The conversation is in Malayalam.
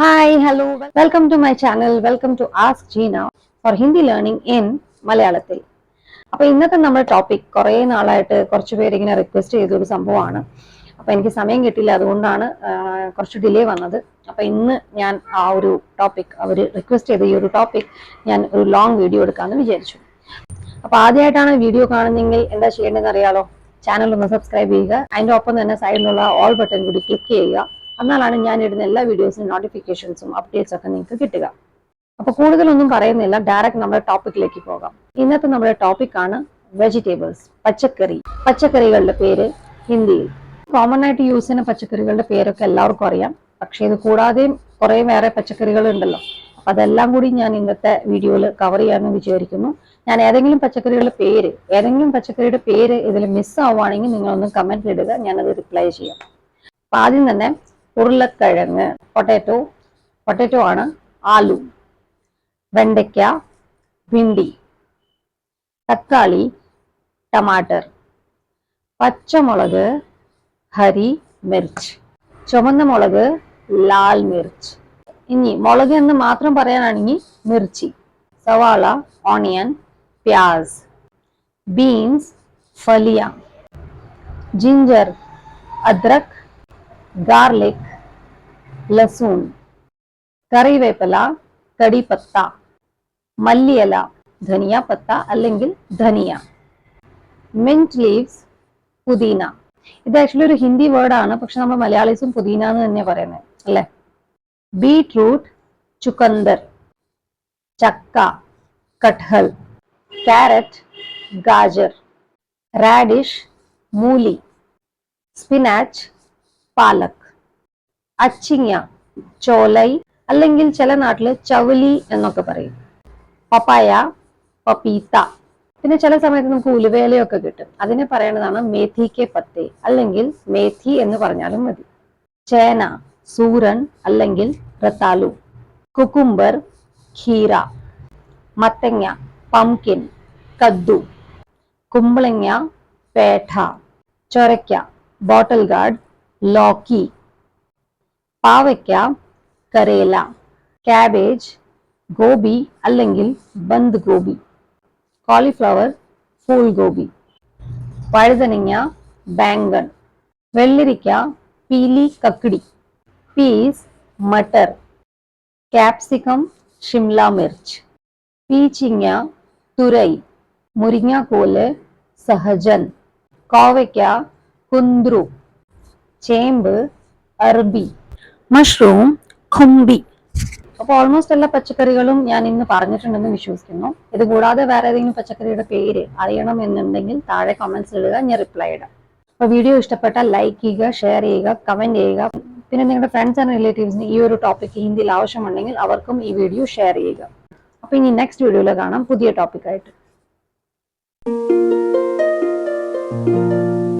Hi hello welcome to my channel welcome to ask Jeena for Hindi learning in മലയാളത്തിൽ അപ്പൊ ഇന്നത്തെ നമ്മുടെ ടോപ്പിക് കുറേ നാളായിട്ട് കുറച്ച് പേര് ഇങ്ങനെ റിക്വസ്റ്റ് ചെയ്ത ഒരു സംഭവമാണ്. അപ്പൊ എനിക്ക് സമയം കിട്ടില്ല അതുകൊണ്ടാണ് കുറച്ച് ഡിലേ വന്നത്. അപ്പൊ ഇന്ന് ഞാൻ ആ ഒരു ടോപ്പിക് അവർ റിക്വസ്റ്റ് ചെയ്ത ഈ ഒരു ടോപ്പിക് ഞാൻ ഒരു ലോങ് വീഡിയോ എടുക്കാമെന്ന് വിചാരിച്ചു. അപ്പൊ ആദ്യമായിട്ടാണ് വീഡിയോ കാണുന്നെങ്കിൽ എന്താ ചെയ്യേണ്ടതെന്ന് അറിയാലോ? ചാനൽ ഒന്ന് സബ്സ്ക്രൈബ് ചെയ്യുക. അതിന്റെ ഒപ്പം തന്നെ സൈഡിലുള്ള ഓൾ ബട്ടൺ കൂടി ക്ലിക്ക് ചെയ്യുക. എന്നാലാണ് ഞാൻ ഇടുന്ന എല്ലാ വീഡിയോസിനും നോട്ടിഫിക്കേഷൻസും അപ്ഡേറ്റ്സ് ഒക്കെ നിങ്ങൾക്ക് കിട്ടുക. അപ്പൊ കൂടുതലൊന്നും പറയുന്നില്ല ഡയറക്റ്റ് നമ്മുടെ ടോപ്പിക്കിലേക്ക് പോകാം. ഇന്നത്തെ നമ്മുടെ ടോപ്പിക്കാണ് വെജിറ്റബിൾസ് പച്ചക്കറി. പച്ചക്കറികളുടെ പേര് ഹിന്ദിയിൽ. കോമൺ ആയിട്ട് യൂസ് ചെയ്യുന്ന പച്ചക്കറികളുടെ പേരൊക്കെ എല്ലാവർക്കും അറിയാം. പക്ഷേ ഇത് കൂടാതെയും കുറെ വേറെ പച്ചക്കറികൾ ഉണ്ടല്ലോ. അപ്പൊ അതെല്ലാം കൂടി ഞാൻ ഇന്നത്തെ വീഡിയോയിൽ കവർ ചെയ്യാമെന്ന് വിചാരിക്കുന്നു. ഞാൻ ഏതെങ്കിലും പച്ചക്കറികളുടെ പേര് ഏതെങ്കിലും പച്ചക്കറിയുടെ പേര് ഇതിൽ മിസ് ആവുകയാണെങ്കിൽ നിങ്ങളൊന്ന് കമന്റ് ഇടുക ഞാനത് റിപ്ലൈ ചെയ്യാം. അപ്പൊ ആദ്യം തന്നെ ഉരുളക്കിഴങ്ങ് പൊട്ടാറ്റോ പൊട്ടാറ്റോ ആണ് ആലു വെണ്ടയ്ക്ക ഭിണ്ടി തക്കാളി ടമാറ്റർ പച്ചമുളക് ഹരി മിർച്ച് ചുമന്ന മുളക് ലാൽ മിർച്ച്. ഇനി മുളക് എന്ന് മാത്രം പറയാനാണെങ്കിൽ മിർച്ചി സവാള ഓണിയൻ പ്യാസ് ബീൻസ് ഫലിയ ജിഞ്ചർ അദ്രക് ഗാർലിക് ലസൂൺ കറിവേപ്പില കടിപ്പത്ത മല്ലിയില ധനിയ പത്ത അല്ലെങ്കിൽ ധനിയ. മിന്റ് ലീവ്സ് പുതിന. ഇത് ആക്ച്വലി ഒരു ഹിന്ദി വേർഡാണ് പക്ഷെ നമ്മൾ മലയാളീസും പുതിന എന്ന് തന്നെ പറയുന്നത്. അല്ലെ? ബീട്രൂട്ട് ചുക്കന്തർ ചക്ക കട്ഹൽ ക്യാരറ്റ് ഗാജർ റാഡിഷ് മൂലി സ്പിനാച്ച് പാലക് അച്ചിങ്ങ ചോലൈ അല്ലെങ്കിൽ ചില നാട്ടിൽ ചവലി എന്നൊക്കെ പറയും. പപ്പായ പപ്പീത്ത. പിന്നെ ചില സമയത്ത് നമുക്ക് ഉലുവേലയൊക്കെ കിട്ടും. അതിനെ പറയേണ്ടതാണ് മേഥി കെ പത്തേ അല്ലെങ്കിൽ മേഥി എന്ന് പറഞ്ഞാലും മതി. ചേന സൂരൻ അല്ലെങ്കിൽ റത്താലു. കുക്കുംബർ ഖീര. മത്തങ്ങ പംകിൻ കദ്ദു. കുമ്പളങ്ങ പേഠ. ചൊരയ്ക്ക ബോട്ടൽ ഗാർഡ് लौकी पावक करेला कैबेज गोभी अलग बंद गोभी कॉलीफ्लवर फूल गोभी पड़ बैंगन वेलरिका पीली ककड़ी पीस मटर कैप्सिकम शिमला मिर्च पीचिंग तुरई मुरिंगा कोले सहजन कोवक्या कुंद्रू ചേമ്പ് അറബി. മഷ്റൂം ഖുംബി. അപ്പോൾ ഓൾമോസ്റ്റ് എല്ലാ പച്ചക്കറികളും ഞാൻ ഇന്ന് പറഞ്ഞിട്ടുണ്ടെന്ന് വിശ്വസിക്കുന്നു. ഇത് കൂടാതെ വേറെ ഏതെങ്കിലും പച്ചക്കറിയുടെ പേര് അറിയണം എന്നുണ്ടെങ്കിൽ താഴെ കമന്റ്സ് ഇടുക ഞാൻ റിപ്ലൈ ഇടാം. അപ്പോൾ വീഡിയോ ഇഷ്ടപ്പെട്ടാൽ ലൈക്ക് ചെയ്യുക ഷെയർ ചെയ്യുക കമന്റ് ചെയ്യുക. പിന്നെ നിങ്ങളുടെ ഫ്രണ്ട്സ് ആൻഡ് റിലേറ്റീവ്സിന് ഈ ഒരു ടോപ്പിക് ഹിന്ദിയിൽ ആവശ്യമുണ്ടെങ്കിൽ അവർക്കും ഈ വീഡിയോ ഷെയർ ചെയ്യുക. അപ്പോൾ ഇനി നെക്സ്റ്റ് വീഡിയോയിൽ കാണാം. പുതിയ ടോപ്പിക്കായിട്ട്